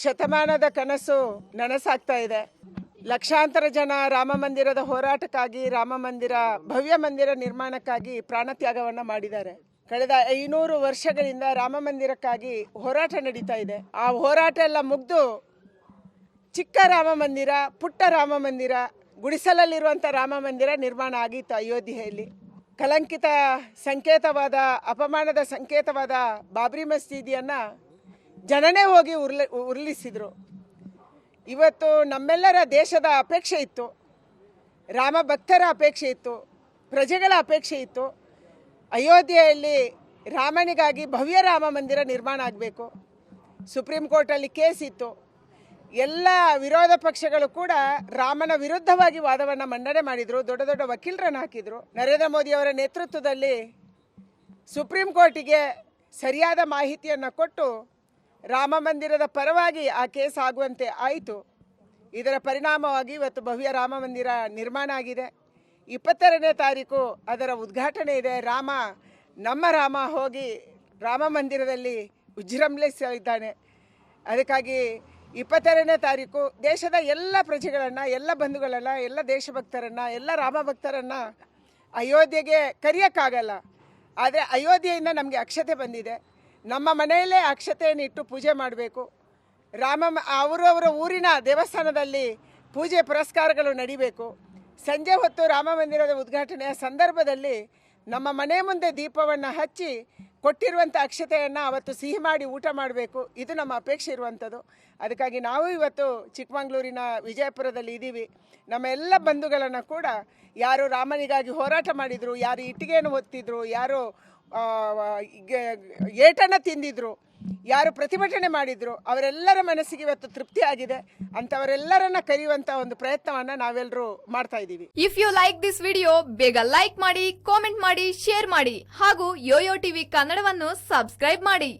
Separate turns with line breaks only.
ಶತಮಾನದ ಕನಸು ನನಸಾಗ್ತಾ ಇದೆ. ಲಕ್ಷಾಂತರ ಜನ ರಾಮ ಮಂದಿರದ ಹೋರಾಟಕ್ಕಾಗಿ, ರಾಮ ಮಂದಿರ, ಭವ್ಯ ಮಂದಿರ ನಿರ್ಮಾಣಕ್ಕಾಗಿ ಪ್ರಾಣತ್ಯಾಗವನ್ನು ಮಾಡಿದ್ದಾರೆ. ಕಳೆದ ಐನೂರು ವರ್ಷಗಳಿಂದ ರಾಮ ಮಂದಿರಕ್ಕಾಗಿ ಹೋರಾಟ ನಡೀತಾ ಇದೆ. ಆ ಹೋರಾಟ ಎಲ್ಲ ಮುಗ್ದು ಚಿಕ್ಕ ರಾಮ ಮಂದಿರ, ಪುಟ್ಟ ರಾಮ ಮಂದಿರ ಗುಡಿಸಲಲ್ಲಿರುವಂಥ ರಾಮ ಮಂದಿರ ನಿರ್ಮಾಣ ಆಗಿತ್ತು ಅಯೋಧ್ಯೆಯಲ್ಲಿ. ಕಲಂಕಿತ ಸಂಕೇತವಾದ, ಅಪಮಾನದ ಸಂಕೇತವಾದ ಬಾಬ್ರಿ ಮಸೀದಿಯನ್ನು ಜನನೇ ಹೋಗಿ ಉರ್ಲಿ ಉರುಳಿಸಿದರು ಇವತ್ತು ನಮ್ಮೆಲ್ಲರ ದೇಶದ ಅಪೇಕ್ಷೆ ಇತ್ತು. ರಾಮ ಭಕ್ತರ ಅಪೇಕ್ಷೆ ಇತ್ತು. ಪ್ರಜೆಗಳ ಅಪೇಕ್ಷೆ ಇತ್ತು. ಅಯೋಧ್ಯೆಯಲ್ಲಿ ರಾಮನಿಗಾಗಿ ಭವ್ಯ ರಾಮ ಮಂದಿರ ನಿರ್ಮಾಣ ಆಗಬೇಕು. ಸುಪ್ರೀಂ ಕೋರ್ಟಲ್ಲಿ ಕೇಸ್ ಇತ್ತು. ಎಲ್ಲ ವಿರೋಧ ಪಕ್ಷಗಳು ಕೂಡ ರಾಮನ ವಿರುದ್ಧವಾಗಿ ವಾದವನ್ನು ಮಂಡನೆ ಮಾಡಿದರು. ದೊಡ್ಡ ದೊಡ್ಡ ವಕೀಲರನ್ನು ಹಾಕಿದರು. ನರೇಂದ್ರ ಮೋದಿಯವರ ನೇತೃತ್ವದಲ್ಲಿ ಸುಪ್ರೀಂ ಕೋರ್ಟಿಗೆ ಸರಿಯಾದ ಮಾಹಿತಿಯನ್ನು ಕೊಟ್ಟು ರಾಮ ಮಂದಿರದ ಪರವಾಗಿ ಆ ಕೇಸ್ ಆಗುವಂತೆ ಆಯಿತು. ಇದರ ಪರಿಣಾಮವಾಗಿ ಇವತ್ತು ಭವ್ಯ ರಾಮ ಮಂದಿರ ನಿರ್ಮಾಣ ಆಗಿದೆ. ಇಪ್ಪತ್ತೆರಡನೇ ತಾರೀಕು ಅದರ ಉದ್ಘಾಟನೆ ಇದೆ. ರಾಮ, ನಮ್ಮ ರಾಮ ಹೋಗಿ ರಾಮ ಮಂದಿರದಲ್ಲಿ ವಿಜೃಂಭಿಸಲಿದ್ದಾನೆ ಅದಕ್ಕಾಗಿ ಇಪ್ಪತ್ತೆರಡನೇ ತಾರೀಕು ದೇಶದ ಎಲ್ಲ ಪ್ರಜೆಗಳನ್ನು, ಎಲ್ಲ ಬಂಧುಗಳನ್ನು, ಎಲ್ಲ ದೇಶಭಕ್ತರನ್ನು, ಎಲ್ಲ ರಾಮ ಭಕ್ತರನ್ನು ಅಯೋಧ್ಯೆಗೆ ಕರೆಯೋಕ್ಕಾಗಲ್ಲ. ಆದರೆ ಅಯೋಧ್ಯೆಯಿಂದ ನಮಗೆ ಅಕ್ಷತೆ ಬಂದಿದೆ. ನಮ್ಮ ಮನೆಯಲ್ಲೇ ಅಕ್ಷತೆಯನ್ನು ಇಟ್ಟು ಪೂಜೆ ಮಾಡಬೇಕು. ರಾಮ ಅವರವರ ಊರಿನ ದೇವಸ್ಥಾನದಲ್ಲಿ ಪೂಜೆ ಪುರಸ್ಕಾರಗಳು ನಡಿಬೇಕು. ಸಂಜೆ ಹೊತ್ತು ರಾಮ ಮಂದಿರದ ಉದ್ಘಾಟನೆಯ ಸಂದರ್ಭದಲ್ಲಿ ನಮ್ಮ ಮನೆ ಮುಂದೆ ದೀಪವನ್ನು ಹಚ್ಚಿ ಕೊಟ್ಟಿರುವಂಥ ಅಕ್ಷತೆಯನ್ನು ಅವತ್ತು ಸಿಹಿ ಮಾಡಿ ಊಟ ಮಾಡಬೇಕು. ಇದು ನಮ್ಮ ಅಪೇಕ್ಷೆ ಇರುವಂಥದ್ದು ಅದಕ್ಕಾಗಿ ನಾವು ಇವತ್ತು ಚಿಕ್ಕಮಗಳೂರಿನ ವಿಜಯಪುರದಲ್ಲಿ ಇದ್ದೀವಿ. ನಮ್ಮ ಎಲ್ಲ ಬಂಧುಗಳನ್ನು ಕೂಡ ಯಾರು ರಾಮನಿಗಾಗಿ ಹೋರಾಟ ಮಾಡಿದರು, ಯಾರು ಇಟ್ಟಿಗೆಯನ್ನು ಹೊತ್ತಿದ್ರು ಯಾರು ಏಟನ್ನು ತಿಂದಿದ್ರು. ಯಾರು ಪ್ರತಿಭಟನೆ ಮಾಡಿದ್ರು. ಅವರೆಲ್ಲರ ಮನಸ್ಸಿಗೆ ಇವತ್ತು ತೃಪ್ತಿ ಆಗಿದೆ. ಅಂತವರೆಲ್ಲರನ್ನ ಕರೆಯುವಂತ ಒಂದು ಪ್ರಯತ್ನವನ್ನ ನಾವೆಲ್ಲರೂ ಮಾಡ್ತಾ ಇದ್ದೀವಿ.
If you like this video ಬೇಗ ಲೈಕ್ ಮಾಡಿ ಕಾಮೆಂಟ್ ಮಾಡಿ ಶೇರ್ ಮಾಡಿ. ಹಾಗೂ ಯೋಯೋ ಟಿವಿ ಕನ್ನಡವನ್ನು ಸಬ್ಸ್ಕ್ರೈಬ್ ಮಾಡಿ.